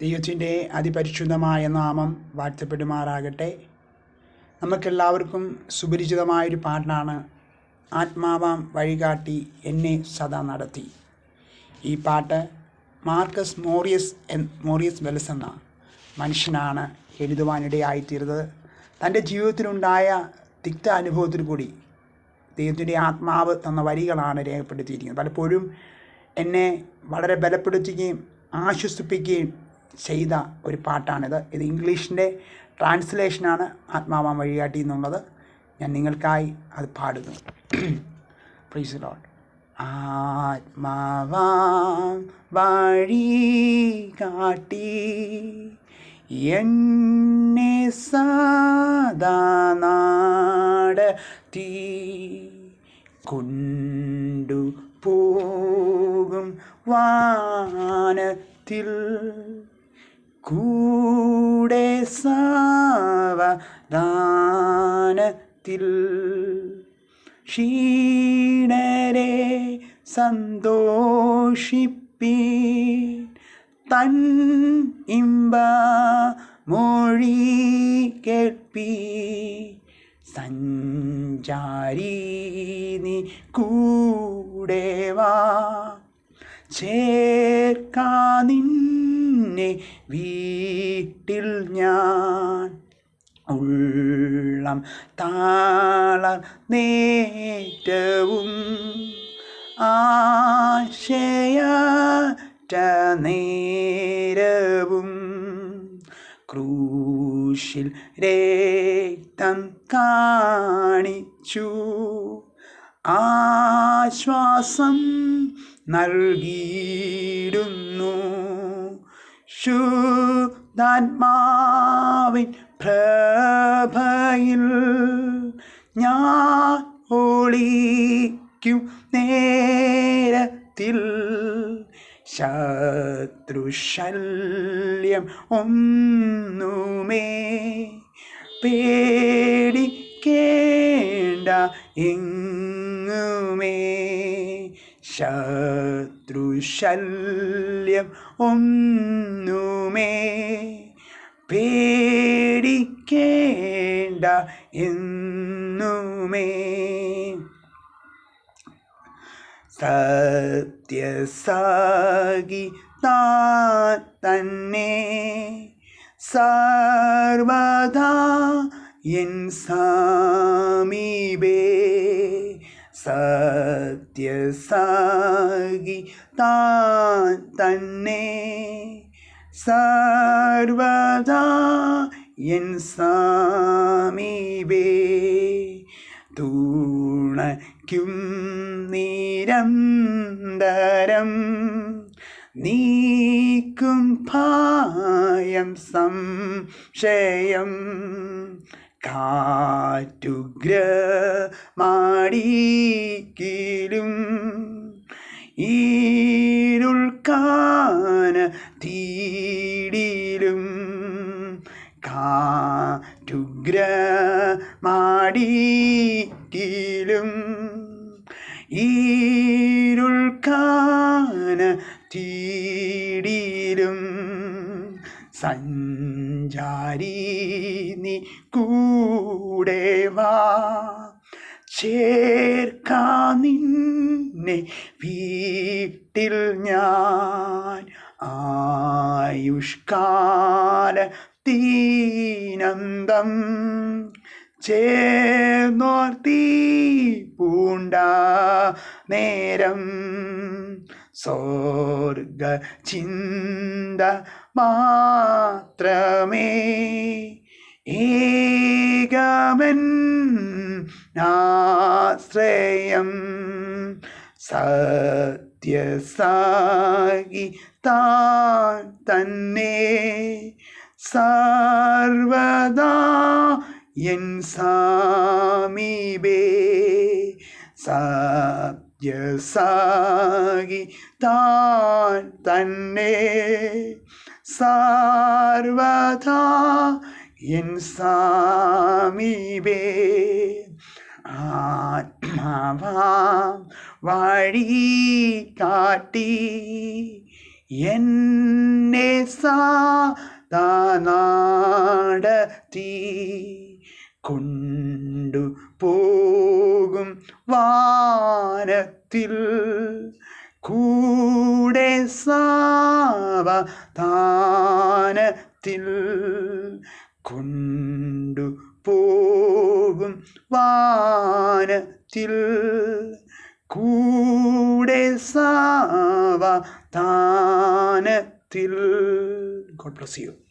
ദൈവത്തിന്റെ അതിപരിശുദ്ധമായ നാമം വാഴ്ത്തപ്പെടുമാറാകട്ടെ. നമുക്കെല്ലാവർക്കും സുപരിചിതമായൊരു പാട്ടാണ് ആത്മാവാം വഴികാട്ടി എന്നെ സദാ നടത്തി. ഈ പാട്ട് Marcus Morris N Morris Wells എന്ന മനുഷ്യനാണ് എഴുതുവാനിടയായിത്തീരുന്നത് തന്റെ ജീവിതത്തിലുണ്ടായ തിക്ത അനുഭവത്തിൽ കൂടി ദൈവത്തിന്റെ ആത്മാവ് തന്ന വരികളാണ് രേഖപ്പെടുത്തിയിരിക്കുന്നത്. പലപ്പോഴും എന്നെ വളരെ ബലപ്പെടുത്തുകയും ആശ്വസിപ്പിക്കുകയും ചെയ്ത ഒരു പാട്ടാണിത്. ഇത് ഇംഗ്ലീഷിന്റെ ട്രാൻസ്ലേഷനാണ് ആത്മാവാം വഴികാട്ടി എന്നുള്ളത്. ഞാൻ നിങ്ങൾക്കായി അത് പാടുന്നു. പ്ലീസ് ലോട്ട് ആത്മാവാം വഴി കാട്ടി എന്നെ സദാ നാടത്തി കൊണ്ടു പോകും വാനത്തിൽ. കൂടെ സാവധാനത്തിൽ ക്ഷീണരെ സന്തോഷിപ്പി തൻ ഇമ്പ മൊഴി കേൾപ്പി സഞ്ചാരി നീ കൂടെ വാ. ചേർക്കാ നിന്നെ വീട്ടിൽ ഞാൻ ഉള്ളം താള നേറ്റവും ആശയ നേരവും ക്രൂശിൽ രക്തം കാണിച്ചു ആശ്വാസം നൽകിയിടുന്നു ശുദ്ധാത്മാവിൻ പ്രഭയിൽ ഞാൻ ഒളിക്കും നേരത്തിൽ ശത്രുശല്യം ഒന്നുമേ പേടിക്കേണ്ട എങ്ങുമേ ശത്രുശല്യം ഒന്നുമേ പേടിക്കേണ്ട എന്നുമേ. സത്യസാഗി താൻ തന്നെ സർവദാ എൻ സമീപേ. സത്യസാഗി താൻ തന്നെ. സർവദാ എൻ സമീപേ. തൂണയ്ക്കും നിരന്തരം നീക്കും ഭായം സംശയം കാറ്റുഗ്രമാടിക്കിലും ഈരുൾക്കാന തീടിലും കാറ്റുഗ്രമാടിക്കിലും ഈരുൾക്കാന തീടിലും സഞ്ചാരി നീ കൂടെ വാ. ചേർക്കാ നിന്നെ വീട്ടിൽ ഞാൻ. ആയുഷ്കാല തീനന്തം ചേർന്നോർത്തി പൂണ്ട നേരം. സ്വർഗ ചിന്ത മാത്രമേ ഏകമൻ ആശ്രയം. സത്യസാഗി താൻ തന്നെ സർവദാ എൻ സമീപേ സത്യസാഗി താൻ തന്നെ സർവദാ എൻ സമീപേ ആത്മാവാം വഴി കാട്ടി എന്നെ സാധാനാടത്തി കൊണ്ടു പോകും വാനത്തിൽ. കൂടെ സാവധാനത്തിൽ കൊണ്ടു പോകും വാനത്തിൽ. കൂടെ സാവധാനത്തിൽ ഗോഡ് ബ്ലസ് യു.